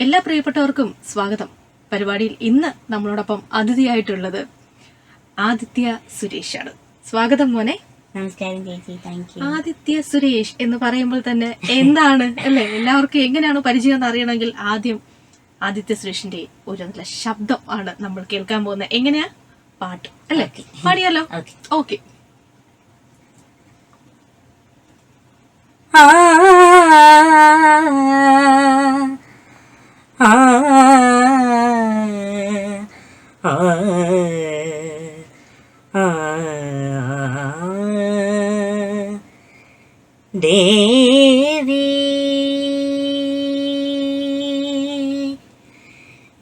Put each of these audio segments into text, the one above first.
എല്ലാ പ്രിയപ്പെട്ടവർക്കും സ്വാഗതം. പരിപാടിയിൽ ഇന്ന് നമ്മളോടൊപ്പം അതിഥിയായിട്ടുള്ളത് ആദിത്യ സുരേഷാണ്. സ്വാഗതം മോനെ. നമസ്കാരം ചേച്ചി താങ്ക് യു ആദിത്യ സുരേഷ് എന്ന് പറയുമ്പോൾ തന്നെ എന്താണ് അല്ലെ? എല്ലാവർക്കും എങ്ങനെയാണ് പരിചയം എന്ന് അറിയണമെങ്കിൽ ആദ്യം ആദിത്യ സുരേഷിന്റെ ഒരു നല്ല ശബ്ദം ആണ് നമ്മൾ കേൾക്കാൻ പോകുന്നത്. എങ്ങനെയാ? പാട്ട്. അല്ലെ? പാടിയല്ലോ പാടിയാലോ? ഓക്കെ ആ ദേവി.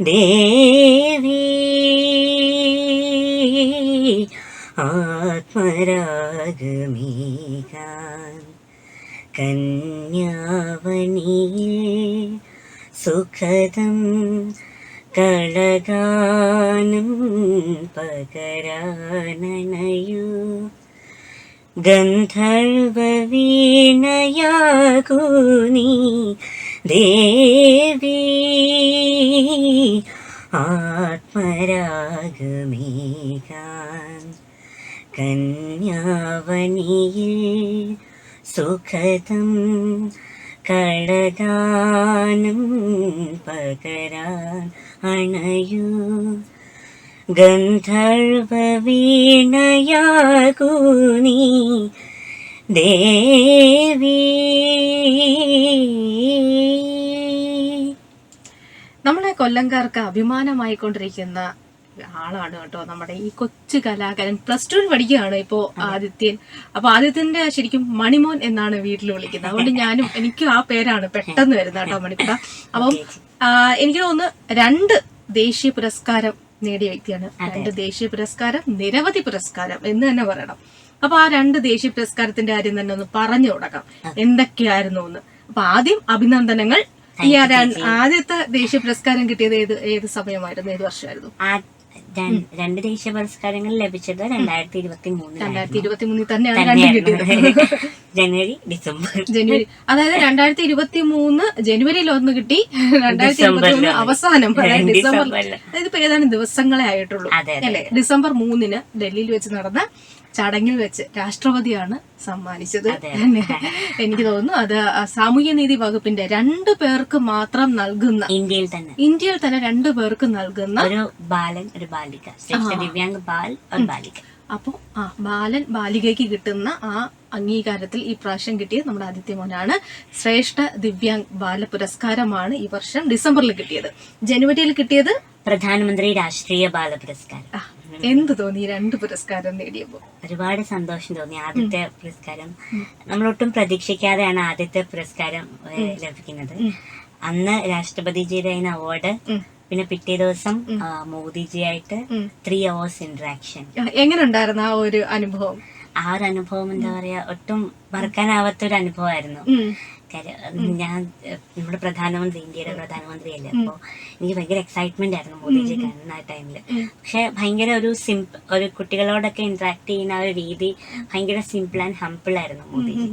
ദേവി. ആത്മരാഗമീകാൻ കന്യാവനിയിൽ സുഖദം കളഗാനം പകരാനണയൂ ഗന്ധർവ വീണയാകൂ നീ ദേവി ആത്മരാഗമേകാൻ കന്യാവനിയിൽ സുഖതം കളഗാനം പകരാൻ അണയൂ. ഗന്ധർവ വീണയാകൂ നീ. ദേവി. നമ്മളെ കൊല്ലംകാർക്ക് അഭിമാനമായിക്കൊണ്ടിരിക്കുന്ന ആളാണ് കേട്ടോ നമ്മുടെ ഈ കൊച്ചു കലാകാരൻ. പ്ലസ് ടു പഠിക്കുകയാണ് ഇപ്പോ ആദിത്യൻ. അപ്പൊ ആദിത്യന്റെ ശരിക്കും മണിമോൻ എന്നാണ് വീട്ടിൽ വിളിക്കുന്നത്. അതുകൊണ്ട് ഞാനും എനിക്കും ആ പേരാണ് പെട്ടെന്ന് വരുന്നത് കേട്ടോ മണിക്കുട്ട അപ്പം എനിക്ക് തോന്നുന്നു രണ്ട് ദേശീയ പുരസ്കാരം നേടിയ വ്യക്തിയാണ്. രണ്ട് ദേശീയ പുരസ്കാരം നിരവധി പുരസ്കാരം എന്ന് തന്നെ പറയണം. അപ്പൊ ആ രണ്ട് ദേശീയ പുരസ്കാരത്തിന്റെ കാര്യം തന്നെ ഒന്ന് പറഞ്ഞു തുടങ്ങാം. എന്തൊക്കെയായിരുന്നു എന്ന്. അപ്പൊ ആദ്യം അഭിനന്ദനങ്ങൾ. ഈ ആദ്യത്തെ ദേശീയ പുരസ്കാരം കിട്ടിയത് ഏത് ഏത് സമയമായിരുന്നു? ഏത് വർഷമായിരുന്നു? രണ്ട് ദേശീയ പുരസ്കാരങ്ങൾ ലഭിച്ചത് രണ്ടായിരത്തി ഇരുപത്തി മൂന്ന് രണ്ടായിരത്തി ഇരുപത്തി മൂന്നിൽ തന്നെയാണ് രണ്ടും കിട്ടിയത്. ജനുവരി ഡിസംബർ. ജനുവരി. അതായത് രണ്ടായിരത്തി ഇരുപത്തി മൂന്ന് ജനുവരിയിൽ ഒന്ന് കിട്ടി. രണ്ടായിരത്തി ഇരുപത്തി മൂന്ന് അവസാനം. അതായത് ഡിസംബർ. അതായത് ഇപ്പൊ ഏതാനും ദിവസങ്ങളെ ആയിട്ടുള്ളൂ. അതെ. അല്ലെ? ഡിസംബർ മൂന്നിന് ഡൽഹിയിൽ വെച്ച് നടന്ന ചടങ്ങിൽ വെച്ച് രാഷ്ട്രപതിയാണ് സമ്മാനിച്ചത്. എനിക്ക് തോന്നുന്നു അത് സാമൂഹ്യ നീതി വകുപ്പിന്റെ രണ്ടു പേർക്ക് മാത്രം നൽകുന്ന ഇന്ത്യയിൽ തന്നെ. ഇന്ത്യയിൽ തന്നെ രണ്ടു പേർക്ക് നൽകുന്ന ഒരു ബാലൻ ഒരു ബാലിക. ദിവ്യാംഗ് ബാൽ ബാലിക. അപ്പോ ആ ബാലൻ ബാലികയ്ക്ക് കിട്ടുന്ന ആ അംഗീകാരത്തിൽ ഈ പ്രാവശ്യം കിട്ടിയത് നമ്മുടെ ആദിത്യ മോനാണ്. ശ്രേഷ്ഠ ദിവ്യാംഗ് ബാല പുരസ്കാരമാണ് ഈ വർഷം ഡിസംബറിൽ കിട്ടിയത്. ജനുവരിയിൽ കിട്ടിയത്? പ്രധാനമന്ത്രി രാഷ്ട്രീയ ബാല പുരസ്കാരം. എന്ത് തോന്നി? രണ്ട് പുരസ്കാരം നേടിയപ്പോ? ഒരുപാട് സന്തോഷം തോന്നി ആദ്യത്തെ പുരസ്കാരം. നമ്മളൊട്ടും പ്രതീക്ഷിക്കാതെയാണ് ആദ്യത്തെ പുരസ്കാരം ലഭിക്കുന്നത്. അന്ന് രാഷ്ട്രപതിജിയുടെ അതിന് അവാർഡ് പിന്നെ പിറ്റേ ദിവസം മോദിജി ആയിട്ട്. Three hours interaction. എങ്ങനെ ഉണ്ടായിരുന്നു ആ ഒരു അനുഭവം? ആ ഒരു അനുഭവം എന്താ പറയാ ഒട്ടും മറക്കാനാവാത്ത ഒരു അനുഭവമായിരുന്നു. ഞാൻ നമ്മുടെ പ്രധാനമന്ത്രി ഇന്ത്യയുടെ പ്രധാനമന്ത്രി പ്രധാനമന്ത്രിയല്ലേ അപ്പൊ എനിക്ക് ഭയങ്കര എക്സൈറ്റ്മെന്റ് ആയിരുന്നു മോദിജി കാണുന്ന ആ ടൈമിൽ പക്ഷെ ഭയങ്കര ഒരു സിംപിൾ ഒരു കുട്ടികളോടൊക്കെ ഇന്ററാക്ട് ചെയ്യുന്ന ആ ഒരു രീതി ഭയങ്കര സിമ്പിൾ ആൻഡ് ഹംപിൾ ആയിരുന്നു മോദിജി.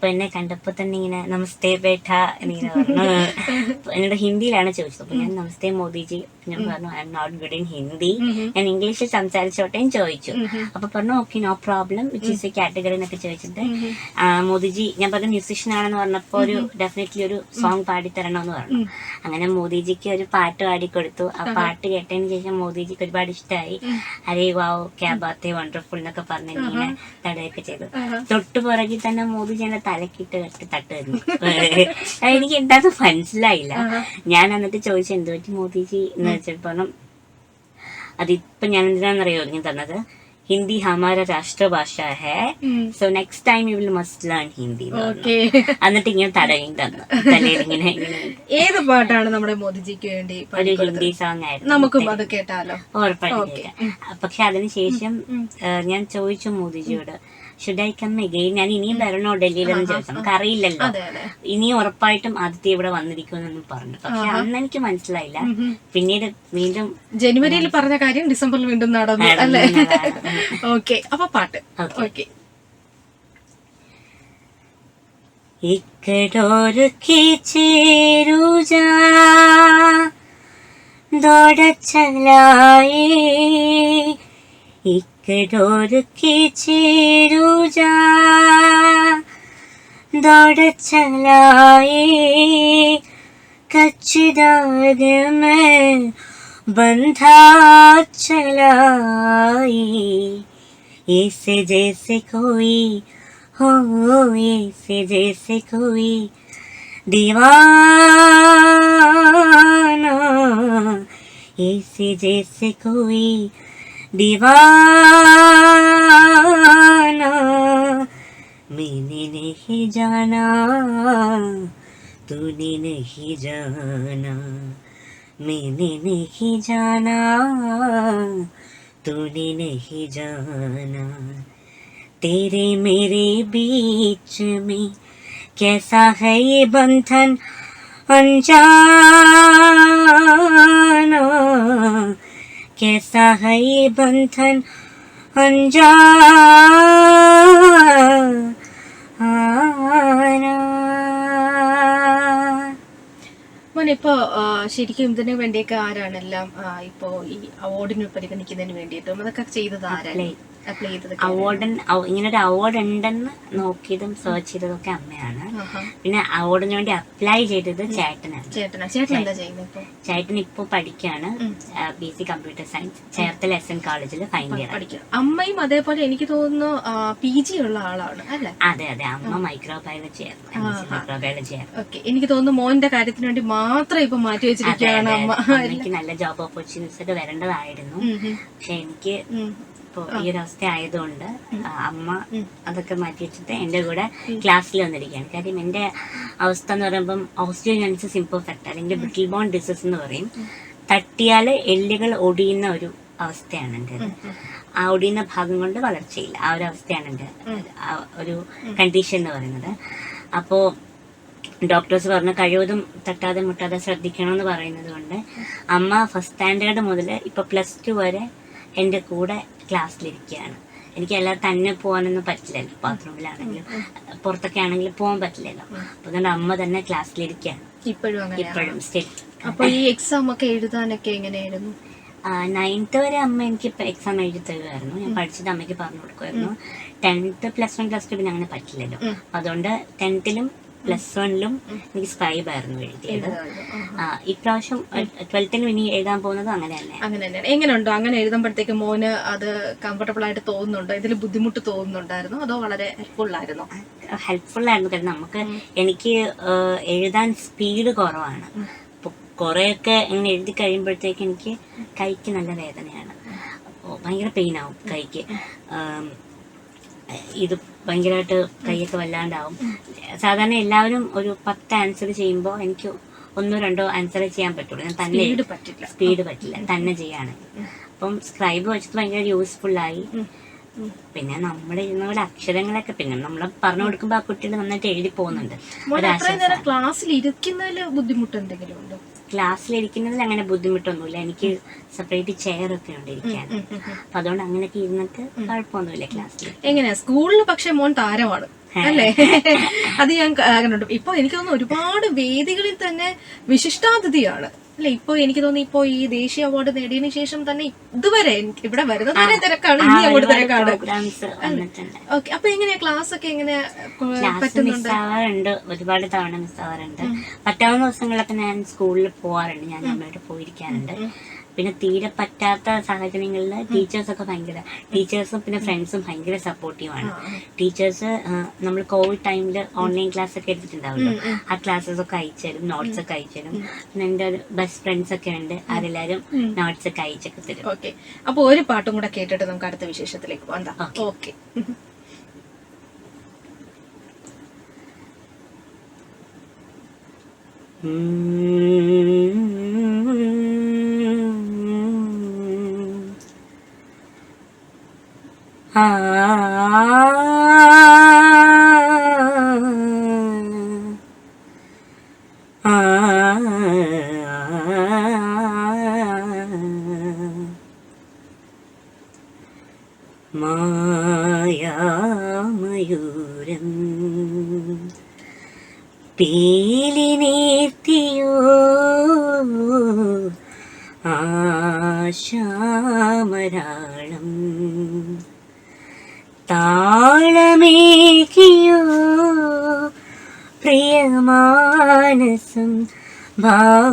അപ്പൊ എന്നെ കണ്ടപ്പോ തന്നെ ഇങ്ങനെ നമസ്തേ ബേട്ട എന്നിങ്ങനെ പറഞ്ഞു. എന്നോട് ഹിന്ദിയിലാണ് ചോദിച്ചത്. അപ്പൊ ഞാൻ നമസ്തേ മോദിജി ഞാൻ പറഞ്ഞു. I am not good in Hindi ഞാൻ ഇംഗ്ലീഷിൽ സംസാരിച്ചോട്ടെ ചോദിച്ചു. അപ്പൊ പറഞ്ഞു okay no problem which is A category എന്നൊക്കെ ചോദിച്ചിട്ട് മോദിജി ഞാൻ പറഞ്ഞ മ്യൂസിഷ്യൻ ആണെന്ന് പറഞ്ഞപ്പോ ഒരു ഡെഫിനറ്റ്ലി ഒരു സോങ് പാടി തരണമെന്ന് പറഞ്ഞു. അങ്ങനെ മോദിജിക്ക് ഒരു പാട്ട് പാടി കൊടുത്തു ആ പാട്ട് കേട്ടതിന് ശേഷം മോദിജിക്ക് ഒരുപാട് ഇഷ്ടമായി അരേ വാവ് ക്യാബാത്തെ വണ്ടർഫുൾ എന്നൊക്കെ പറഞ്ഞ് ഇങ്ങനെ തടയൊക്കെ ചെയ്തു. തൊട്ടു പുറകിൽ തന്നെ മോദിജി എന്നെ തലക്കിട്ട് കെട്ടി തട്ട് തന്നു എനിക്ക് എന്താ മനസ്സിലായില്ല. ഞാൻ എന്നിട്ട് ചോദിച്ചു എന്ത് പറ്റി മോദിജി? എന്ന് വെച്ചപ്പോ അതിപ്പോ ഞാൻ എന്തിനാണെന്നറിയോ ഇങ്ങനെ തന്നത്? ഹിന്ദി ഹമാര രാഷ്ട്രഭാഷ ഹേ. So next time you will must learn Hindi. എന്നിട്ട് ഇങ്ങനെ തടയും തന്നു. തലയിൽ ഇങ്ങനെ ഏത് പാട്ടാണ് നമ്മുടെ മോദിജിക്ക് വേണ്ടി ഒരു ഹിന്ദി സോങ് ആയിരുന്നു. നമുക്കും അത് കേട്ടാലോ? ഉറപ്പായിട്ടും കേൾക്കാം. പക്ഷെ അതിനുശേഷം ഞാൻ ചോദിച്ചു മോദിജിയോട് ഷുഡ് ഐ കം എഗെയിൻ ഞാൻ ഇനിയും വരണോ ഡൽഹിയിൽ എന്ന് ചോദിച്ചു നമുക്ക് അറിയില്ലല്ലോ. ഇനിയും ഉറപ്പായിട്ടും ആദ്യത്തെ ഇവിടെ വന്നിരിക്കുമെന്ന് പറഞ്ഞു. പക്ഷെ അന്ന് എനിക്ക് മനസ്സിലായില്ല. പിന്നീട് വീണ്ടും ജനുവരിയിൽ പറഞ്ഞ കാര്യം ഡിസംബറിൽ വീണ്ടും നടന്നു അല്ലേ? ഓക്കെ. അപ്പൊ പാട്ട്. ഓക്കെ. ഇക്കടോർ ചേരുജാ चलाए एक डोर के चेरू जा दौड़ चलाए कच्चे दाग में बंधा चलाई ऐसे जैसे कोई हो ऐसे जैसे कोई दीवाना ऐसे जैसे कोई दीवाना मैंने नहीं जाना तूने नहीं जाना मैंने नहीं जाना तूने नहीं जाना तेरे मेरे बीच में कैसा है ये बंधन अनजाना बंधन अनजाना ഇപ്പോ ശരിക്കും ഇതിനു വേണ്ടിയൊക്കെ ആരാണെല്ലാം എല്ലാം ഇപ്പോ ഈ അവാർഡിന് പരിഗണിക്കുന്നതിന് വേണ്ടിയിട്ടും അതൊക്കെ ചെയ്തത് ആരാണ്? അപ്ലൈ ചെയ്തത് അവാർഡൻ ഇങ്ങനെ ഒരു അവാർഡ് ഉണ്ടെന്ന് നോക്കിയതും സെർച്ച് ചെയ്തതൊക്കെ അമ്മയാണ്. പിന്നെ അവാർഡിന് വേണ്ടി അപ്ലൈ ചെയ്തത് ചേട്ടനാണ്. ചേട്ടനാ? ചേട്ടൻ എന്താ ചെയ്യുന്നത് ഇപ്പൊ? ചേട്ടൻ പഠിക്കാണ്. B C computer science Cherthala S N കോളേജിൽ ഫൈനൽ ഇയർ അമ്മയും അതേപോലെ എനിക്ക് തോന്നുന്നു പി ജി ഉള്ള ആളാണ് അല്ലേ? അതെ അതെ. അമ്മ മൈക്രോബയോളജി ആയിരുന്നു. മൈക്രോബയോളജി എനിക്ക് തോന്നുന്നു മോന്റെ കാര്യത്തിന് വേണ്ടി മാത്രം ഇപ്പൊ മാറ്റി വെച്ചിരിക്കുകയാണ്. അമ്മ. എനിക്ക് നല്ല ജോബ് ഓപ്പർച്യൂണിറ്റീസ് ഒക്കെ വരേണ്ടതായിരുന്നു. പക്ഷെ എനിക്ക് ഇപ്പോ ഈ ഒരു അവസ്ഥ ആയതുകൊണ്ട് അമ്മ അതൊക്കെ മാറ്റി വെച്ചിട്ട് എന്റെ കൂടെ ക്ലാസ്സിൽ വന്നിരിക്കുകയാണ്. കാര്യം എന്റെ അവസ്ഥ എന്ന് പറയുമ്പം ഓസ്റ്റിയോജൻസിസ് ഇംപെർഫെക്റ്റ് അല്ലെങ്കിൽ ബ്രിട്ടിൽ ബോൺ ഡിസീസ് എന്ന് പറയും. തട്ടിയാൽ എല്ലുകൾ ഒടിയുന്ന ഒരു അവസ്ഥയാണ് എന്റെ ആ ഒടിയുന്ന ഭാഗം കൊണ്ട് വളർച്ചയില്ല. ആ ഒരു അവസ്ഥയാണ് എന്റെ ഒരു കണ്ടീഷൻ എന്ന് പറയുന്നത്. അപ്പോൾ ഡോക്ടേഴ്സ് പറഞ്ഞ കഴിവതും തട്ടാതെ മുട്ടാതെ ശ്രദ്ധിക്കണം എന്ന് പറയുന്നത് കൊണ്ട് അമ്മ ഫസ്റ്റ് സ്റ്റാൻഡേർഡ് മുതൽ ഇപ്പോൾ പ്ലസ് ടു വരെ എന്റെ കൂടെ ക്ലാസ്സിലിരിക്കുകയാണ്. എനിക്ക് എല്ലാം തന്നെ പോകാനൊന്നും പറ്റില്ലല്ലോ ബാത്റൂമിലാണെങ്കിലും പുറത്തൊക്കെ ആണെങ്കിലും പോകാൻ പറ്റില്ലല്ലോ. അപ്പൊ അതുകൊണ്ട് അമ്മ തന്നെ ക്ലാസ്സിലിരിക്കുകയാണ്. ഇപ്പോഴും ഇപ്പോഴും സ്റ്റിൽ അപ്പൊ ഈ എക്സാം ഒക്കെ എഴുതാനൊക്കെ എങ്ങനെയായിരുന്നു? നയൻത്ത് വരെ അമ്മ എനിക്ക് എക്സാം എഴുതി തരുമായിരുന്നു ഞാൻ പഠിച്ചത് അമ്മയ്ക്ക് പറഞ്ഞു കൊടുക്കുമായിരുന്നു tenth plus one plus two പിന്നെ അങ്ങനെ പറ്റില്ലല്ലോ. അതുകൊണ്ട് ടെൻത്തിലും പ്ലസ് വണ്ണിലും എനിക്ക് സ്ക്രൈബ് ആയിരുന്നു എഴുതിയത്. ആ, ഇപ്രാവശ്യം ട്വൽത്തിന് ഇനി എഴുതാൻ പോകുന്നത് അങ്ങനെ തന്നെ. അങ്ങനെ തന്നെയാണ് എങ്ങനെയുണ്ടോ? അങ്ങനെ എഴുതുമ്പോഴത്തേക്ക് മോന് അത് കംഫർട്ടബിൾ ആയിട്ട് തോന്നുന്നുണ്ടോ? ഇതിൽ ബുദ്ധിമുട്ട് തോന്നുന്നുണ്ടായിരുന്നു? അതോ വളരെ ഹെൽപ്ഫുൾ ആയിരുന്നു? ഹെൽപ്ഫുൾ ആയിരുന്നു കാരണം നമുക്ക് എനിക്ക് എഴുതാൻ സ്പീഡ് കുറവാണ്. കുറെയൊക്കെ ഇങ്ങനെ എഴുതി കഴിയുമ്പോഴത്തേക്ക് എനിക്ക് കൈക്ക് നല്ല വേദനയാണ്. ഭയങ്കര പെയിൻ ആവും കൈക്ക്. ഇത് ഭയങ്കരമായിട്ട് കൈയൊക്കെ വല്ലാണ്ടാവും. സാധാരണ എല്ലാവരും ഒരു പത്ത് ആൻസർ ചെയ്യുമ്പോൾ എനിക്ക് ഒന്നോ രണ്ടോ ആൻസർ ചെയ്യാൻ പറ്റുള്ളൂ. ഞാൻ തന്നെ പറ്റില്ല. സ്പീഡ് പറ്റില്ല. തന്നെ ചെയ്യാണ്. അപ്പം സ്ക്രൈബ് വെച്ചിട്ട് ഭയങ്കര യൂസ്ഫുൾ ആയി. പിന്നെ നമ്മുടെ നമ്മുടെ അക്ഷരങ്ങളൊക്കെ പിന്നെ നമ്മൾ പറഞ്ഞു കൊടുക്കുമ്പോൾ ആ കുട്ടികൾ നന്നായിട്ട് എഴുതി പോകുന്നുണ്ട്. ക്ലാസ്സിൽ ഇരിക്കുന്നതിൽ ബുദ്ധിമുട്ട് എന്തെങ്കിലും ഉണ്ടോ? ക്ലാസ്സിലിരിക്കുന്നതിൽ അങ്ങനെ ബുദ്ധിമുട്ടൊന്നുമില്ല. എനിക്ക് സെപ്പറേറ്റ് ചെയർ ഒക്കെ ഉണ്ട് ഇരിക്കാൻ അപ്പൊ അതുകൊണ്ട് അങ്ങനെയൊക്കെ ഇരുന്നിട്ട് കുഴപ്പമൊന്നുമില്ല ക്ലാസ്സിൽ എങ്ങനെയാ? സ്കൂളിൽ പക്ഷെ മോൻ താരമാണ്. അല്ലേ? അത് ഞാൻ കാണുന്നുണ്ട് ഇപ്പൊ എനിക്ക് തോന്നുന്നു ഒരുപാട് വേദികളിൽ തന്നെ വിശിഷ്ടാതിഥിയാണ്. അല്ലെ ഇപ്പൊ എനിക്ക് തോന്നുന്നു ഇപ്പൊ ഈ ദേശീയ അവാർഡ് നേടിയതിനു ശേഷം തന്നെ ഇതുവരെ എനിക്ക് ഇവിടെ വരുന്നത് വരെ തിരക്കാണ് ഇനി അങ്ങോട്ട് തിരക്കാണ്. ഓക്കെ അപ്പൊ എങ്ങനെയാ ക്ലാസ് ഒക്കെ എങ്ങനെ പറ്റുന്നുണ്ട്? ഒരുപാട് തവണ മിസ് ആവാറുണ്ട്. പറ്റാവുന്ന ദിവസങ്ങളിലൊക്കെ ഞാൻ സ്കൂളിൽ പോവാറുണ്ട് ഞാൻ അമ്മയോട് പോയിരിക്കാറുണ്ട്. പിന്നെ തീരെ പറ്റാത്ത സാഹചര്യങ്ങളിൽ ടീച്ചേഴ്സൊക്കെ ഭയങ്കര ടീച്ചേഴ്സും പിന്നെ ഫ്രണ്ട്സും ഭയങ്കര സപ്പോർട്ടീവാണ് ടീച്ചേഴ്സ് നമ്മൾ കോവിഡ് ടൈമിൽ ഓൺലൈൻ ക്ലാസ് ഒക്കെ എടുത്തിട്ടുണ്ടാവുമല്ലോ? ആ ക്ലാസ്സസ് ഒക്കെ അയച്ചു തരും നോട്ട്സ് ഒക്കെ അയച്ചു തരും. പിന്നെ എന്റെ ഒരു ബെസ്റ്റ് ഫ്രണ്ട്സ് ഒക്കെ ഉണ്ട് അവരെല്ലാരും നോട്ട്സ് ഒക്കെ അയച്ചൊക്കെ തരും. ഓക്കെ അപ്പൊ ഒരു പാട്ടും കൂടെ കേട്ടിട്ട് നമുക്ക് അടുത്ത വിശേഷത്തിലേക്ക് പോകാം ഓക്കെ ആ ആ മായാമയൂരം പീലി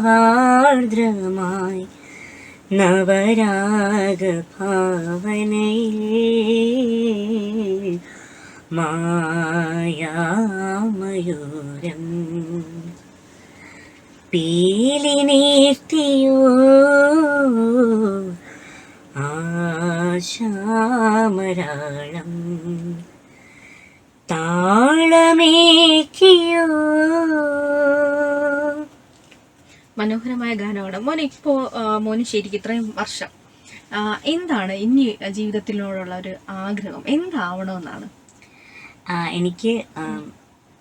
ഭാവാർദ്രമായി നവരാഗ ഭാവനയിൽ മായാമയൂരം പീലി നീർത്തിയോ ആശാമരാളം താളമേക്കിയോ മനോഹരമായ ഗാനമാണ്. മോൻ ഇപ്പോ മോന് ശരിക്കും ഇത്രയും വർഷം. എന്താണ് ഇനി ജീവിതത്തിനോടുള്ള ഒരു ആഗ്രഹം? എന്താവണമെന്നാണ്? എനിക്ക്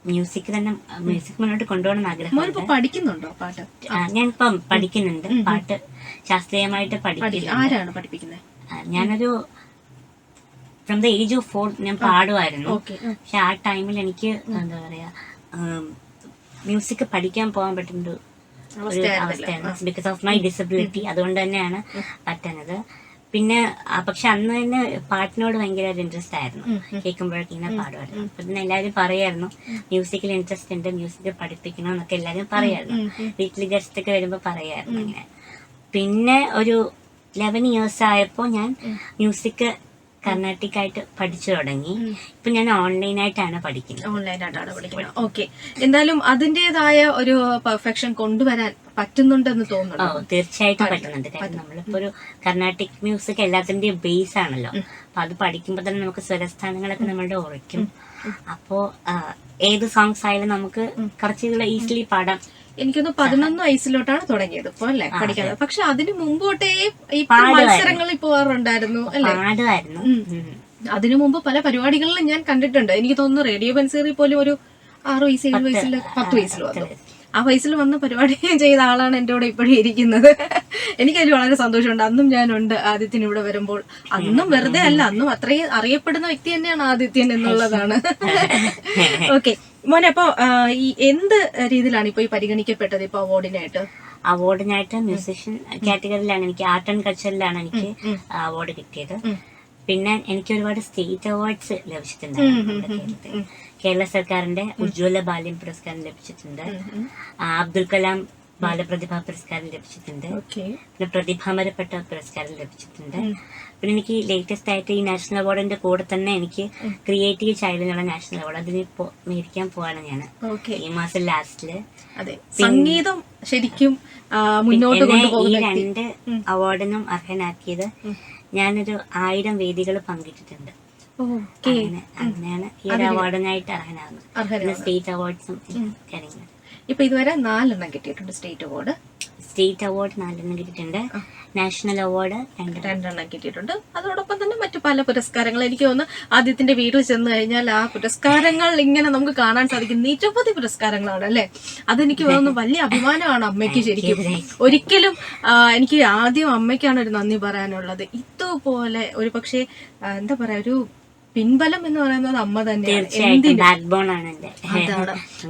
മ്യൂസിക് തന്നെ മ്യൂസിക് മുന്നോട്ട് കൊണ്ടുപോകണം ആഗ്രഹം പഠിക്കുന്നുണ്ടോ പാട്ട്? ഞാൻ ഇപ്പം പഠിക്കുന്നുണ്ട്. പാട്ട് ശാസ്ത്രീയമായിട്ട് ആരാണ് പഠിപ്പിക്കുന്നത് ഞാനൊരു from the age of four ഞാൻ പാടുമായിരുന്നു പക്ഷെ ആ ടൈമിൽ എനിക്ക് എന്താ പറയാ മ്യൂസിക് പഠിക്കാൻ പോകാൻ പറ്റുന്ന ഒരു അവസ്ഥയാണ്. ബിക്കോസ് ഓഫ് മൈ ഡിസബിലിറ്റി അതുകൊണ്ട് തന്നെയാണ് പറ്റുന്നത് പിന്നെ പക്ഷെ അന്ന് തന്നെ പാട്ടിനോട് ഭയങ്കര ഇൻട്രസ്റ്റ് ആയിരുന്നു. കേൾക്കുമ്പോഴൊക്കെ ഇങ്ങനെ പാടുമായിരുന്നു. അപ്പൊ പിന്നെ എല്ലാവരും പറയായിരുന്നു മ്യൂസിക്കിൽ ഇൻട്രസ്റ്റ് ഉണ്ട് മ്യൂസിക് പഠിപ്പിക്കണം എന്നൊക്കെ എല്ലാവരും പറയായിരുന്നു. വീട്ടിൽ ഗസ്റ്റ് ഒക്കെ വരുമ്പോൾ പറയായിരുന്നു ഇങ്ങനെ. പിന്നെ ഒരു ലെവൻ ഇയേഴ്സ് ആയപ്പോൾ ഞാൻ മ്യൂസിക് കർണാട്ടിക് ആയിട്ട് പഠിച്ചു തുടങ്ങി. ഇപ്പൊ ഞാൻ ഓൺലൈനായിട്ടാണ് പഠിക്കുന്നത്. ഓൺലൈനായിട്ടാണ് പഠിക്കുന്നത്. ഓക്കെ. എന്തായാലും അതിന്റെതായ ഒരു പെർഫെക്ഷൻ കൊണ്ടുവരാൻ പറ്റുന്നുണ്ടെന്ന് തോന്നുന്നു തീർച്ചയായിട്ടും പറ്റുന്നുണ്ട്. കാരണം നമ്മളിപ്പോ ഒരു കർണാട്ടിക് മ്യൂസിക് എല്ലാത്തിന്റെയും ബേസ് ആണല്ലോ. അപ്പൊ അത് പഠിക്കുമ്പോൾ തന്നെ നമുക്ക് സ്വരസ്ഥാനങ്ങളൊക്കെ നമ്മളുടെ ഉറയ്ക്കും. അപ്പോ ഏത് സോങ്സ് ആയാലും നമുക്ക് കുറച്ചുകൂടെ ഈസിലി പാടാം എനിക്കൊന്ന് പതിനൊന്ന് വയസ്സിലോട്ടാണ് തുടങ്ങിയത് ഇപ്പൊ അല്ലെ? പഠിക്കാതെ. പക്ഷെ അതിന് മുമ്പോട്ടേ ഈ മത്സരങ്ങൾ മത്സരങ്ങളിൽ പോവാറുണ്ടായിരുന്നു അല്ലെ. അതിനു മുമ്പ് പല പരിപാടികളിലും ഞാൻ കണ്ടിട്ടുണ്ട്. എനിക്ക് തോന്നുന്നു റേഡിയോ ബൻസേറി പോലും ഒരു ആറ് വയസ്സ് ഏഴ് വയസ്സിൽ പത്ത് വയസ്സിലോ ആ വയസ്സിൽ വന്ന് പരിപാടി ചെയ്ത ആളാണ് എന്റെ കൂടെ ഇപ്പോഴും ഇരിക്കുന്നത്. എനിക്കതിൽ വളരെ സന്തോഷമുണ്ട്. അന്നും ഞാനുണ്ട് ആദിത്യൻ ഇവിടെ വരുമ്പോൾ. അന്നും വെറുതെ അല്ല അന്നും അത്രയും അറിയപ്പെടുന്ന വ്യക്തി തന്നെയാണ് ആദിത്യൻ എന്നുള്ളതാണ്. ഓക്കെ മോനെ അപ്പൊ ഈ എന്ത് രീതിയിലാണ് ഇപ്പൊ ഈ പരിഗണിക്കപ്പെട്ടത് ഇപ്പൊ അവാർഡിനായിട്ട് അവാർഡിനായിട്ട് മ്യൂസിഷ്യൻ കാറ്റഗറിയിലാണ് എനിക്ക് ആർട്ട് ആൻഡ് കൾച്ചറിലാണ് എനിക്ക് അവാർഡ് കിട്ടിയത്. പിന്നെ എനിക്ക് ഒരുപാട് സ്റ്റേറ്റ് അവാർഡ്സ് ലഭിച്ചിട്ടുണ്ട് കേരള സർക്കാരിന്റെ ഉജ്ജ്വല ബാല്യം പുരസ്കാരം ലഭിച്ചിട്ടുണ്ട്. അബ്ദുൽ കലാം ബാലപ്രതിഭ പുരസ്കാരം ലഭിച്ചിട്ടുണ്ട്. പിന്നെ പ്രതിഭാമരപ്പെട്ട പുരസ്കാരം ലഭിച്ചിട്ടുണ്ട്. പിന്നെ എനിക്ക് ലേറ്റസ്റ്റ് ആയിട്ട് ഈ നാഷണൽ അവാർഡിന്റെ കൂടെ തന്നെ എനിക്ക് ക്രിയേറ്റീവ് ചൈൽഡ് എന്നുള്ള നാഷണൽ അവാർഡ് അതിന് മേടിക്കാൻ പോവാണ് ഞാൻ. ഈ മാസം ലാസ്റ്റിൽ സംഗീതം ശരിക്കും മുന്നോട്ട് ഈ രണ്ട് അവാർഡിനും അർഹനാക്കിയത് ഞാനൊരു ആയിരം വേദികൾ പങ്കിട്ടിട്ടുണ്ട്. അങ്ങനെ അങ്ങനെയാണ് ഈ ഒരു അവാർഡിനായിട്ട് അർഹനാകുന്നത്. അർഹനാകുന്നത്. സ്റ്റേറ്റ് അവാർഡ്സും കാര്യങ്ങളും. ഇപ്പൊ ഇതുവരെ നാലെണ്ണം കിട്ടിയിട്ടുണ്ട് സ്റ്റേറ്റ് അവാർഡ്. സ്റ്റേറ്റ് അവാർഡ് നാലെണ്ണം കിട്ടിയിട്ടുണ്ട്. നാഷണൽ അവാർഡ് രണ്ട് രണ്ടെണ്ണം കിട്ടിയിട്ടുണ്ട്. അതോടൊപ്പം തന്നെ മറ്റു പല പുരസ്കാരങ്ങൾ എനിക്ക് തോന്നുന്നു ആദ്യത്തിന്റെ വീട്ടിൽ ചെന്ന് കഴിഞ്ഞാൽ ആ പുരസ്കാരങ്ങൾ ഇങ്ങനെ നമുക്ക് കാണാൻ സാധിക്കും. നിരവധി പുരസ്കാരങ്ങളാണ് അല്ലെ? അതെനിക്ക് തോന്നുന്നു വലിയ അഭിമാനമാണ് അമ്മയ്ക്ക് ശരിക്കും. ഒരിക്കലും എനിക്ക് ആദ്യം അമ്മയ്ക്കാണ് ഒരു നന്ദി പറയാനുള്ളത്. ഇതുപോലെ ഒരു പക്ഷേ എന്താ പറയാ ഒരു പിൻബലം എന്ന് പറയുന്നത് അമ്മ തന്നെയാണ്.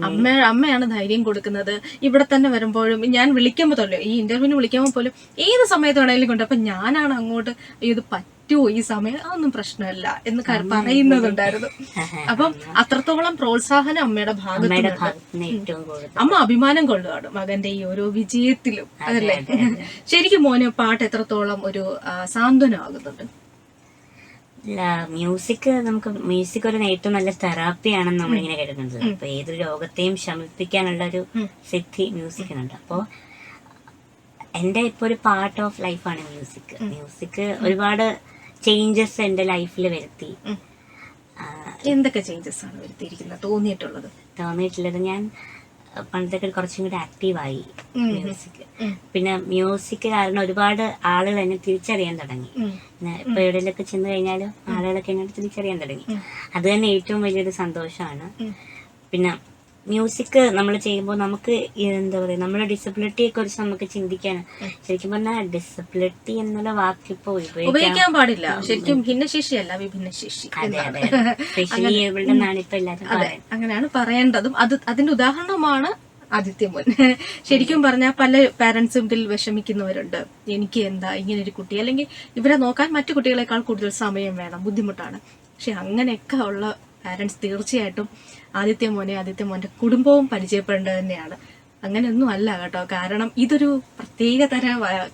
അമ്മ അമ്മയാണ് ധൈര്യം കൊടുക്കുന്നത്. ഇവിടെ തന്നെ വരുമ്പോഴും ഞാൻ വിളിക്കുമ്പോൾ തന്നെ ഈ ഇന്റർവ്യൂവിന് വിളിക്കുമ്പോൾ പോലും ഏത് സമയത്ത് വേണമെങ്കിലും കൊണ്ട് അപ്പൊ ഞാനാണ് അങ്ങോട്ട് ഇത് പറ്റുമോ ഈ സമയം? അതൊന്നും പ്രശ്നമല്ല എന്ന് പറയുന്നതുണ്ടായിരുന്നു. അപ്പം അത്രത്തോളം പ്രോത്സാഹനം അമ്മയുടെ ഭാഗത്ത് അമ്മയുടെ ഭാഗത്ത് നിന്ന് ഏറ്റവും കൂടുതൽ. അമ്മ അഭിമാനം കൊള്ളുകയാണ് മകന്റെ ഈ ഓരോ വിജയത്തിലും. അതല്ലേ ശരിക്കും മോനെ പാട്ട് എത്രത്തോളം ഒരു സാന്ത്വനമാകുന്നുണ്ട് മ്യൂസിക് നമുക്ക് മ്യൂസിക് ഒരു ഏറ്റവും നല്ല തെറാപ്പിയാണെന്ന് നമ്മളിങ്ങനെ കരുതുന്നത് അപ്പൊ ഏതൊരു രോഗത്തെയും ശമിപ്പിക്കാനുള്ള ഒരു സിദ്ധി മ്യൂസിക്കിനുണ്ട് അപ്പോ എന്റെ ഇപ്പൊ ഒരു പാർട്ട് ഓഫ് ലൈഫാണ് മ്യൂസിക് മ്യൂസിക് ഒരുപാട് ചേഞ്ചസ് എന്റെ ലൈഫിൽ വരുത്തി. എന്തൊക്കെ ചേഞ്ചസ് ആണ് വരുത്തിയിരിക്കുന്നത്? തോന്നിയിട്ടുള്ളത്? തോന്നിയിട്ടുള്ളത് ഞാൻ പണ്ടത്തെ കുറച്ചും കൂടി ആക്റ്റീവായി ആയി മ്യൂസിക് പിന്നെ മ്യൂസിക് കാരണം ഒരുപാട് ആളുകൾ എന്നെ തിരിച്ചറിയാൻ തുടങ്ങി. ഇപ്പൊ എവിടെയൊക്കെ ചെന്ന് കഴിഞ്ഞാലും ആളുകളൊക്കെ എന്നെ തിരിച്ചറിയാൻ തുടങ്ങി. അത് തന്നെ ഏറ്റവും വലിയൊരു സന്തോഷമാണ്. പിന്നെ മ്യൂസിക് നമ്മൾ ചെയ്യുമ്പോൾ നമുക്ക് എന്താ പറയുക നമ്മുടെ ഡിസബിലിറ്റിയെ കുറിച്ച് നമുക്ക് ചിന്തിക്കാൻ ശരിക്കും പറഞ്ഞാൽ ഡിസബിലിറ്റി എന്നുള്ള വാക്കിപ്പോ ഉപയോഗിക്കാൻ ഉപയോഗിക്കാൻ പാടില്ല. ശരിക്കും ഭിന്നശേഷിയല്ല വിഭിന്നശേഷി. അതെ അതെ. സ്പെഷ്യലി എന്നാണ് ഇപ്പൊ എല്ലാവരും അങ്ങനെയാണ് പറയേണ്ടതും. അത് അതിന്റെ ഉദാഹരണമാണ് ആദിത്യ മോൻ. ശരിക്കും പറഞ്ഞാൽ പല പാരന്റ്സും ഇതിൽ വിഷമിക്കുന്നവരുണ്ട്. എനിക്ക് എന്താ ഇങ്ങനെ ഒരു കുട്ടി? അല്ലെങ്കിൽ ഇവരെ നോക്കാൻ മറ്റു കുട്ടികളെക്കാൾ കൂടുതൽ സമയം വേണം ബുദ്ധിമുട്ടാണ്. പക്ഷെ അങ്ങനെയൊക്കെ ഉള്ള പാരന്റ്സ് തീർച്ചയായിട്ടും ആദിത്യ മോനെ ആദിത്യ മോന്റെ കുടുംബവും പരിചയപ്പെടേണ്ടത് തന്നെയാണ്. അങ്ങനെയൊന്നും അല്ല കേട്ടോ. കാരണം ഇതൊരു പ്രത്യേക തര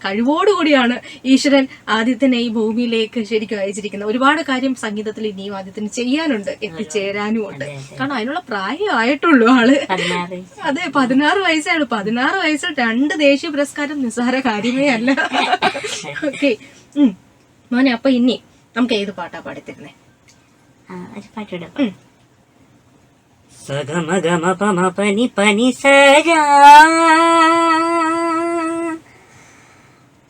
കഴിവോടുകൂടിയാണ് ഈശ്വരൻ ആദിത്യനെ ഈ ഭൂമിയിലേക്ക് ശരിക്കും അയച്ചിരിക്കുന്നത്. ഒരുപാട് കാര്യം സംഗീതത്തിൽ ഇനിയും ആദിത്യന് ചെയ്യാനുണ്ട് എത്തിച്ചേരാനും ഉണ്ട് കാരണം അതിനുള്ള പ്രായമായിട്ടുള്ളൂ ആൾ. അതെ പതിനാറ് വയസ്സാണ്. പതിനാറ് വയസ്സിൽ രണ്ട് ദേശീയ പുരസ്കാരം നിസ്സാര കാര്യമേ അല്ല. ഓക്കെ മോനെ അപ്പൊ ഇനി നമുക്ക് ഏത് പാട്ടാ പാടിത്തരുന്നേ? ആ, ഒരു പാട്ടിവിടെ ഉം. സഗമ ഗമ പമ പനി പനി സജാ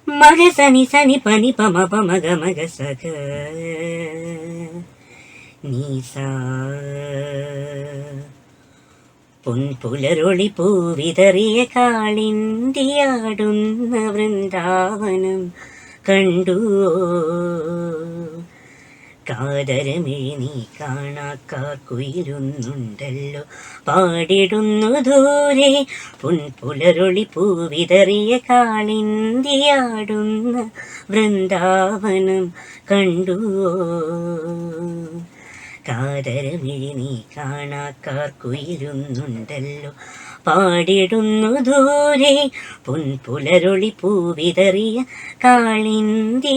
മഗ സനി സനി പനി പമ പമ ഗമ ഗ സഗ നീസാ പൊൻപുലരൊളി പൂവിതറിയ കാളിന്തിയാടുന്ന വൃന്ദാവനം കണ്ടു കാതരമിഴി നീ കാണാക്കാർ കുയിലുന്നുണ്ടല്ലോ പാടിടുന്നു ദൂരെ പുൻപുലരൊളി പൂവിതറിയ കാളിന്തിയാടുന്ന വൃന്ദാവനം കണ്ടു. കാതരമിഴി നീ കാണാക്കാർ കുയിലുന്നുണ്ടല്ലോ പാടിടുന്നു ദൂരെ. പുൻപുലരൊളി പൂവിതറിയ കാളിന്തിയാടുന്ന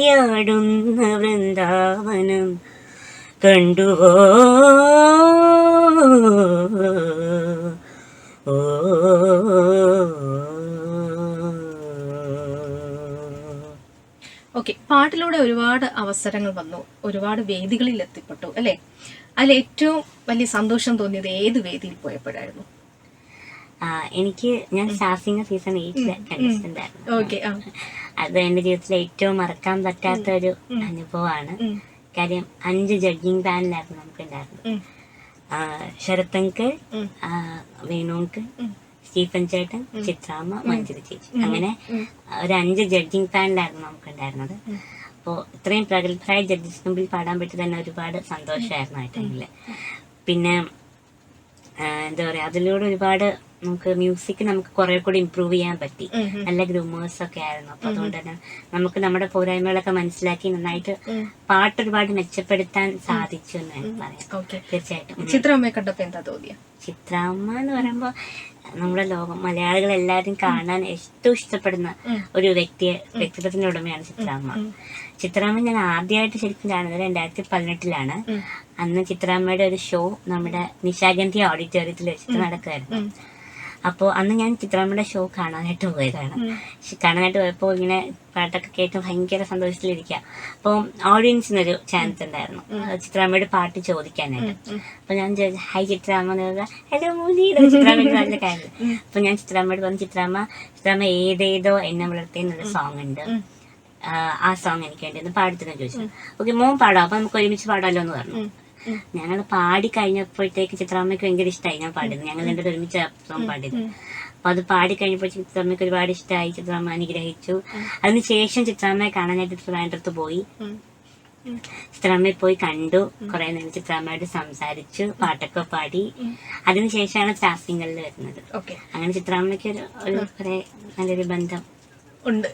വൃന്ദാവനം കണ്ടുവോ ഓ. ഓക്കെ പാട്ടിലൂടെ ഒരുപാട് അവസരങ്ങൾ വന്നു. ഒരുപാട് വേദികളിൽ എത്തിപ്പെട്ടു അല്ലെ? അതിൽ ഏറ്റവും വലിയ സന്തോഷം തോന്നിയത് ഏത് വേദിയിൽ പോയപ്പോഴായിരുന്നു? എനിക്ക് ഞാൻ ശാസിംഗ സീസൺ എയ്റ്റിലെ കണ്ടസ്റ്റന്റ് ആയിരുന്നു അത് എന്റെ ജീവിതത്തിലെ ഏറ്റവും മറക്കാൻ പറ്റാത്ത ഒരു അനുഭവമാണ്. കാര്യം അഞ്ച് ജഡ്ജിങ് പാനലായിരുന്നു നമുക്ക് ഉണ്ടായിരുന്നത് ശരത്തങ്ക് വേണുങ്ക്. സ്റ്റീഫൻ ചേട്ടൻ ചിത്രാമ്മ മഞ്ജുരി ചേച്ചി. അങ്ങനെ ഒരു അഞ്ച് ജഡ്ജിങ് പാനലായിരുന്നു നമുക്ക് ഉണ്ടായിരുന്നത് അപ്പോൾ ഇത്രയും പ്രഗത്ഭരായ ജഡ്ജസ് മുമ്പിൽ പാടാൻ പറ്റി തന്നെ ഒരുപാട് സന്തോഷമായിരുന്നു ആ പിന്നെ എന്താ പറയാ അതിലൂടെ ഒരുപാട് നമുക്ക് മ്യൂസിക് നമുക്ക് കുറെ കൂടി ഇമ്പ്രൂവ് ചെയ്യാൻ പറ്റി. നല്ല ഗ്രൂമേഴ്സ് ഒക്കെ ആയിരുന്നു. അപ്പൊ അതുകൊണ്ട് തന്നെ നമുക്ക് നമ്മുടെ പോരായ്മകളൊക്കെ മനസ്സിലാക്കി നന്നായിട്ട്. പാട്ട് ഒരുപാട് മെച്ചപ്പെടുത്താൻ സാധിച്ചു എന്ന് ഞാൻ പറയാം തീർച്ചയായിട്ടും. ചിത്രാമ്മയെ കണ്ടപ്പോ എന്താ തോന്നിയ? ചിത്രാമ്മ എന്ന് പറയുമ്പോ നമ്മുടെ ലോകം മലയാളികൾ എല്ലാരും കാണാൻ ഏറ്റവും ഇഷ്ടപ്പെടുന്ന ഒരു വ്യക്തിയെ വ്യക്തിത്വത്തിന്റെ ഉടമയാണ് ചിത്രാമ്മ. ചിത്രാമ്മ ഞാൻ ആദ്യമായിട്ട് ശരിക്കും കാണുന്നത് രണ്ടായിരത്തി പതിനെട്ടിലാണ് അന്ന് ചിത്രാമ്മയുടെ ഒരു ഷോ നമ്മുടെ നിശാഗന്ധി ഓഡിറ്റോറിയത്തിൽ വെച്ചിട്ട് നടക്കുമായിരുന്നു. അപ്പോൾ അന്ന് ഞാൻ ചിത്രാമ്മയുടെ ഷോ കാണാനായിട്ട് പോയതാണ്. കാണാനായിട്ട് പോയപ്പോൾ ഇങ്ങനെ പാട്ടൊക്കെ കേട്ട് ഭയങ്കര സന്തോഷത്തിലിരിക്കുക അപ്പോൾ ഓഡിയൻസിനൊരു ചാൻസ് ഉണ്ടായിരുന്നു ചിത്രാമ്മയുടെ പാട്ട് ചോദിക്കാനായിട്ട്. അപ്പോൾ അപ്പൊ ഞാൻ ഹായ് ചിത്രാമ്മ എന്ന് പറഞ്ഞാൽ ഹലോ മൂലി ചിത്രാമ്മയുടെ നല്ല കാര്യം അപ്പൊ ഞാൻ ചിത്രാമ്മയോട് പറഞ്ഞു ചിത്രാമ്മ ചിത്രാമ്മ ഏതേതോ എന്നെ വളർത്തി എന്നൊരു സോങ് ഉണ്ട്. ആ, സോങ് എനിക്ക് വേണ്ടി ഒന്ന് പാടിത്തന്നെ ചോദിച്ചു. ഓക്കെ മോൻ പാടാം. അപ്പൊ നമുക്ക് ഒരുമിച്ച് പാടാലോ എന്ന് പറഞ്ഞു. ഞങ്ങൾ പാടി കഴിഞ്ഞപ്പോഴത്തേക്ക് ചിത്രാമ്മയ്ക്ക് ഭയങ്കര ഇഷ്ടമായി ഞാൻ പാടുന്നത് ഞങ്ങൾ രണ്ടുപേരും ഒരുമിച്ച് സോങ് പാടിയത്. അപ്പൊ അത് പാടി കഴിഞ്ഞപ്പോൾ ചിത്രാമ്മയ്ക്ക് ഒരുപാട് ഇഷ്ടമായി ചിത്രാമ്മ അനുഗ്രഹിച്ചു. അതിനുശേഷം ചിത്രാമ്മയെ കാണാനായിട്ട് ട്രിവാൻഡ്രത്ത് പോയി. ചിത്രാമ്മയെ പോയി കണ്ടു. കുറെ നേരം ചിത്രാമ്മയോട് സംസാരിച്ചു പാട്ടൊക്കെ പാടി. അതിനുശേഷമാണ് ശാസ്ത്രിങ്ങളിൽ വരുന്നത്. അങ്ങനെ ചിത്രാമ്മയ്ക്ക് ഒരു ഒരു കുറെ നല്ലൊരു ബന്ധം ഉണ്ട്.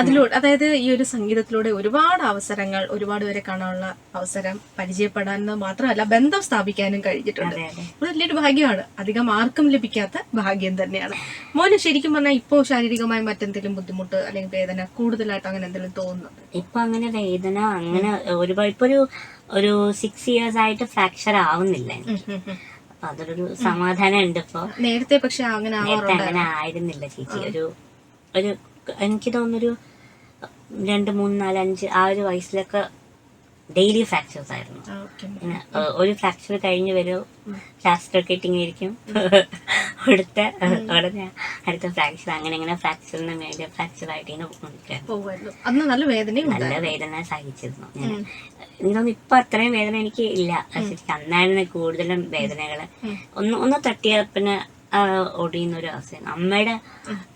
അതിലൂടെ അതായത് ഈ ഒരു സംഗീതത്തിലൂടെ ഒരുപാട് അവസരങ്ങൾ ഒരുപാട് പേരെ കാണാനുള്ള അവസരം പരിചയപ്പെടാൻ മാത്രമല്ല ബന്ധം സ്ഥാപിക്കാനും കഴിഞ്ഞിട്ടുണ്ട്. അതെ വലിയൊരു ഭാഗ്യമാണ്. അധികം ആർക്കും ലഭിക്കാത്ത ഭാഗ്യം തന്നെയാണ്. മോന് ശരിക്കും പറഞ്ഞാൽ ഇപ്പോ ശാരീരികമായി മറ്റെന്തെങ്കിലും ബുദ്ധിമുട്ട് അല്ലെങ്കിൽ വേദന കൂടുതലായിട്ട് അങ്ങനെ എന്തെങ്കിലും തോന്നുന്നുണ്ട്? ഇപ്പൊ അങ്ങനെ വേദന അങ്ങനെ ഒരുപാട് ഇപ്പൊ ഒരു ഒരു സിക്സ് ഇയേഴ്സ് ആയിട്ട് ഫ്രാക്ചർ ആവുന്നില്ല. അപ്പൊ അതൊരു സമാധാനം ഉണ്ട് ഇപ്പൊ. നേരത്തെ പക്ഷെ അങ്ങനെ അങ്ങനെ ആയിരുന്നില്ല ചേച്ചി. ഒരു ഒരു എനിക്ക് തോന്നുന്നൊരു രണ്ട് മൂന്ന് നാല് അഞ്ച് ആ ഒരു വയസ്സിലൊക്കെ ഡെയിലി ഫ്രാക്ചേഴ്സ് ആയിരുന്നു. പിന്നെ ഒരു ഫ്രാക്ചർ കഴിഞ്ഞ് വരും. ശാസ്ത്രമൊക്കെ ഇട്ടിങ്ങിരിക്കും. അടുത്ത ഉടനെ അടുത്ത ഫ്രാക്ചർ അങ്ങനെ അങ്ങനെ ഫ്രാക്ചറിന് മേലെ ഫ്രാക്ചർ ആയിട്ട് ഇങ്ങനെ അന്ന് നല്ല വേദന നല്ല വേദന സഹിച്ചിരുന്നു ഞാൻ. ഇപ്പൊ അത്രയും വേദന എനിക്ക് ഇല്ല ശരിക്കും അന്നായിരുന്നു കൂടുതലും വേദനകൾ. ഒന്ന് ഒന്ന് തട്ടിയ പിന്നെ ആ, ഒടിയുന്ന ഒരു അവസ്ഥയാണ്. അമ്മയുടെ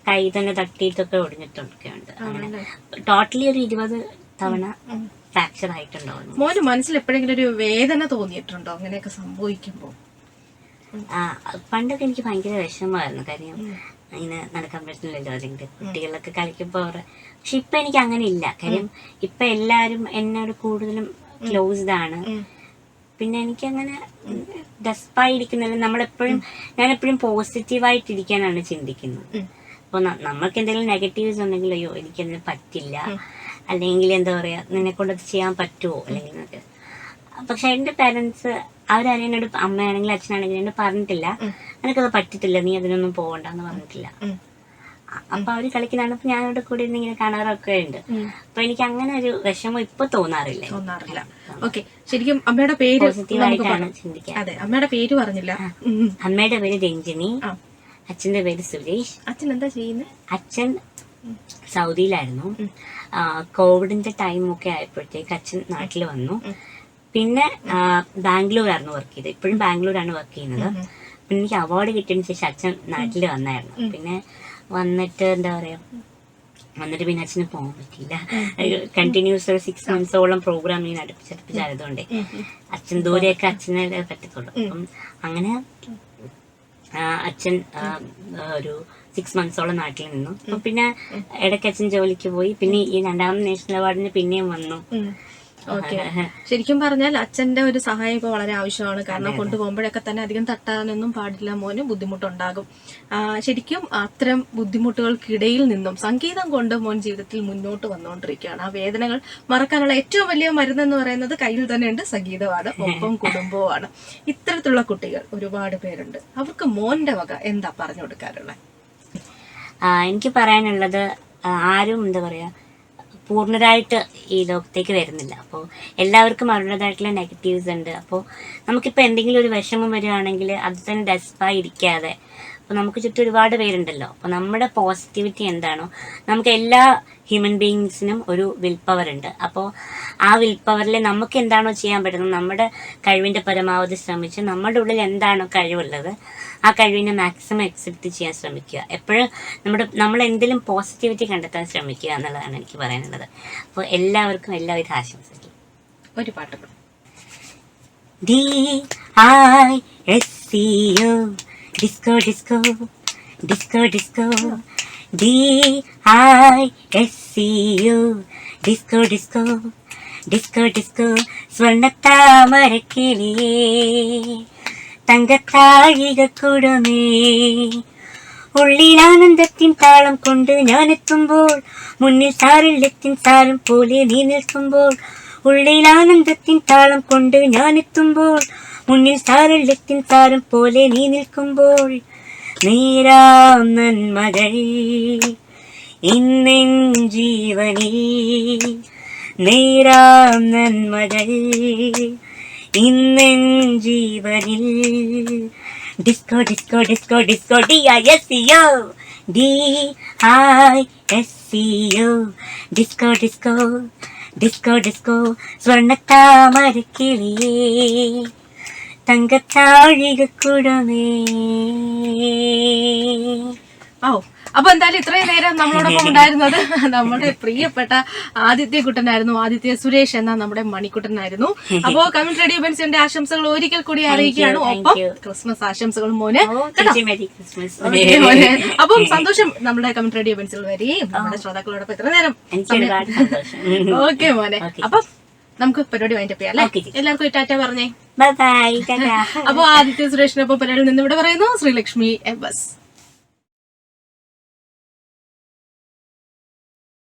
കൈ തന്നെ തട്ടിയിട്ടൊക്കെ ഒടിഞ്ഞിട്ടൊക്കെ ഉണ്ട് അങ്ങനെ ടോട്ടലി ഒരു ഇരുപത് തവണ ഫ്രാക്ചർ ആയിട്ടുണ്ടാവും മോന് മനസ്സിൽ എപ്പോഴെങ്കിലും ഒരു വേദന തോന്നിയിട്ടുണ്ടോ? അങ്ങനെയൊക്കെ സംഭവിക്കുമ്പോൾ ആ, പണ്ടൊക്കെ എനിക്ക് ഭയങ്കര വിഷമമായിരുന്നു. കാര്യം അങ്ങനെ നടക്കാൻ പറ്റുന്നില്ലല്ലോ അല്ലെങ്കിൽ കുട്ടികളൊക്കെ കളിക്കുമ്പോൾ അവർ പക്ഷെ ഇപ്പൊ എനിക്ക് അങ്ങനെ ഇല്ല. കാര്യം ഇപ്പൊ എല്ലാരും എന്നോട് കൂടുതലും ക്ലോസ്ഡ് ആണ്. പിന്നെ എനിക്ക് അങ്ങനെ ഡെസ്പായിരിക്കുന്നില്ല നമ്മളെപ്പോഴും ഞാൻ എപ്പോഴും പോസിറ്റീവായിട്ടിരിക്കാനാണ് ചിന്തിക്കുന്നത്. അപ്പൊ അപ്പോൾ നമ്മൾക്ക് എന്തെങ്കിലും നെഗറ്റീവ്സ് ഉണ്ടെങ്കിൽ അയ്യോ എനിക്കതിന് പറ്റില്ല. അല്ലെങ്കിൽ എന്താ പറയാ നിന്നെ കൊണ്ടത് അത് ചെയ്യാൻ പറ്റുമോ അല്ലെങ്കിൽ പക്ഷെ എന്റെ പേരൻസ് അവരാരും എന്നോട് അമ്മയാണെങ്കിലും അച്ഛനാണെങ്കിലും എന്നോട് പറഞ്ഞിട്ടില്ല. നിനക്കത് പറ്റത്തില്ല നീ അതിനൊന്നും പോകണ്ടെന്ന് പറഞ്ഞിട്ടില്ല. അപ്പൊ അവർ കളിക്കുന്നുണ്ട് അപ്പൊ ഞാൻ അവിടെ കൂടി ഇരുന്ന് ഇങ്ങനെ കാണാറൊക്കെ ഉണ്ട്. അപ്പൊ എനിക്ക് അങ്ങനെ ഒരു വിഷമം ഇപ്പൊ തോന്നാറില്ല. തോന്നാറില്ല. ഓക്കെ. ശരിക്കും അമ്മയുടെ പേര് പോസിറ്റീവായിട്ടാണ് അതെ അമ്മയുടെ പേര് പറഞ്ഞില്ല. അമ്മയുടെ പേര് രഞ്ജിനി. അച്ഛന്റെ പേര് സുരേഷ്. അച്ഛൻ എന്താ ചെയ്യുന്നത് അച്ഛൻ സൗദിയിലായിരുന്നു. കോവിഡിന്റെ ടൈം ഒക്കെ ആയപ്പോഴത്തേക്ക് അച്ഛൻ നാട്ടിൽ വന്നു. പിന്നെ ബാംഗ്ലൂരായിരുന്നു വർക്ക് ചെയ്തത്. ഇപ്പോഴും ബാംഗ്ലൂരാണ് വർക്ക് ചെയ്യുന്നത്. പിന്നെ എനിക്ക് അവാർഡ് കിട്ടിയതിന് ശേഷം അച്ഛൻ നാട്ടിൽ വന്നായിരുന്നു. പിന്നെ വന്നിട്ട് എന്താ പറയാ വന്നിട്ട് പിന്നെ അച്ഛന് പോകാൻ പറ്റിയില്ല. കണ്ടിന്യൂസ് ഒരു സിക്സ് മന്ത്സോളം പ്രോഗ്രാം ഇങ്ങനെ അടുപ്പിച്ചടുപ്പിച്ചായതുകൊണ്ട് അച്ഛൻ ദൂരെയൊക്കെ അച്ഛനെ പറ്റത്തുള്ളൂ. അപ്പം അങ്ങനെ അച്ഛൻ ഒരു സിക്സ് മന്ത്സോളം നാട്ടിൽ നിന്നു. അപ്പൊ പിന്നെ ഇടയ്ക്ക് അച്ഛൻ ജോലിക്ക് പോയി. പിന്നെ ഈ രണ്ടാമത് നാഷണൽ അവാർഡിന് പിന്നെയും വന്നു. ഓക്കെ. ശരിക്കും പറഞ്ഞാൽ അച്ഛന്റെ ഒരു സഹായം ഇപ്പൊ വളരെ ആവശ്യമാണ്. കാരണം കൊണ്ടുപോകുമ്പോഴൊക്കെ തന്നെ അധികം തട്ടാനൊന്നും പാടില്ല. മോന് ബുദ്ധിമുട്ടുണ്ടാകും. ശരിക്കും അത്തരം ബുദ്ധിമുട്ടുകൾക്കിടയിൽ നിന്നും സംഗീതം കൊണ്ട് മോൻ ജീവിതത്തിൽ മുന്നോട്ട് വന്നുകൊണ്ടിരിക്കുകയാണ്. ആ വേദനകൾ മറക്കാനുള്ള ഏറ്റവും വലിയ മരുന്ന് എന്ന് പറയുന്നത് കയ്യിൽ തന്നെയുണ്ട് സംഗീതമാണ്. ഒപ്പം കുടുംബവുമാണ്. ഇത്തരത്തിലുള്ള കുട്ടികൾ ഒരുപാട് പേരുണ്ട്. അവർക്ക് മോന്റെ വക എന്താ പറഞ്ഞു കൊടുക്കാറുള്ളത്? എനിക്ക് പറയാനുള്ളത് ആരും എന്താ പറയാ പൂർണരായിട്ട് ഈ ലോകത്തേക്ക് വരുന്നില്ല. അപ്പോൾ എല്ലാവർക്കും അവരുടേതായിട്ടുള്ള നെഗറ്റീവ്സ് ഉണ്ട്. അപ്പോൾ നമുക്കിപ്പോൾ എന്തെങ്കിലും ഒരു വിഷമം വരികയാണെങ്കിൽ അത് തന്നെ ഡെസ്പായി ഇരിക്കാതെ അപ്പോൾ നമുക്ക് ചുറ്റും ഒരുപാട് പേരുണ്ടല്ലോ. അപ്പോൾ നമ്മുടെ പോസിറ്റിവിറ്റി എന്താണോ നമുക്ക് എല്ലാ ഹ്യൂമൻ ബീങ്സിനും ഒരു വിൽ പവർ ഉണ്ട്. അപ്പോൾ ആ വിൽ പവറിൽ നമുക്ക് എന്താണോ ചെയ്യാൻ പറ്റുന്നത് നമ്മുടെ കഴിവിന്റെ പരമാവധി ശ്രമിച്ച് നമ്മുടെ ഉള്ളിൽ എന്താണോ കഴിവുള്ളത് ആ കഴിവിനെ മാക്സിമം എക്സെപ്റ്റ് ചെയ്യാൻ ശ്രമിക്കുക. എപ്പോഴും നമ്മുടെ നമ്മൾ എന്തെങ്കിലും പോസിറ്റിവിറ്റി കണ്ടെത്താൻ ശ്രമിക്കുക എന്നുള്ളതാണ് എനിക്ക് പറയാനുള്ളത്. അപ്പോൾ എല്ലാവർക്കും എല്ലാവിധ ആശംസകൾ ഒരു പാട്ട് പാടും. D I S C O disco disco disco disco D I S C O disco disco disco disco സ്വർണത്താമരക്കിളിയേ തങ്കത്താഴിക കൊടുമേ ഉള്ളിലാനന്ദത്തിൻ താളം കൊണ്ട് ഞാൻ എത്തുമ്പോൾ മുന്നിൽ സാരല്യത്തിൻ താരം പോലെ നീ നിൽക്കുമ്പോൾ ഉള്ളിലാനന്ദത്തിൻ താളം കൊണ്ട് ഞാൻ എത്തുമ്പോൾ മുന്നിൽ സാരല്യത്തിൻ താരം പോലെ നീ നിൽക്കുമ്പോൾ നീരാമകൾ നന്മകൾ. ഇന്നെൻ നേരാം നന്മകൾ. ഇന്നെൻ ജീവനിൽ disco disco disco disco D I S C O D I S C O disco disco disco disco സ്വർണത്താമരക്കിളിയേ. തങ്കത്താഴികക്കുടമേ. ഓ അപ്പൊ എന്തായാലും ഇത്രയും നേരം നമ്മളോടൊപ്പം ഉണ്ടായിരുന്നത് നമ്മുടെ പ്രിയപ്പെട്ട ആദിത്യ കുട്ടനായിരുന്നു. ആദിത്യ സുരേഷ് എന്ന നമ്മുടെ മണിക്കുട്ടനായിരുന്നു. അപ്പോ കമ്മ്യൂണിറ്റി റേഡിയോ ബെൻസിന്റെ ആശംസകൾ ഒരിക്കൽ കൂടി അറിയിക്കുകയാണ്. ഒപ്പം ക്രിസ്മസ് ആശംസകൾ മോന്. അപ്പം സന്തോഷം നമ്മുടെ കമ്മ്യൂണിറ്റി റേഡിയോ ബെൻസിൽ വരെയും നമ്മുടെ ശ്രോതാക്കളോടൊപ്പം ഇത്ര നേരം ഓക്കെ മോനെ. അപ്പം നമുക്ക് പരിപാടി വൈൻഡപ്പ് ചെയ്യാം അല്ലേ എല്ലാവർക്കും ടാറ്റ പറഞ്ഞേ. അപ്പൊ ആദിത്യ സുരേഷിനൊപ്പം പരിപാടിയിൽ നിന്ന് ഇവിടെ പറയുന്നു ശ്രീലക്ഷ്മി എബസ്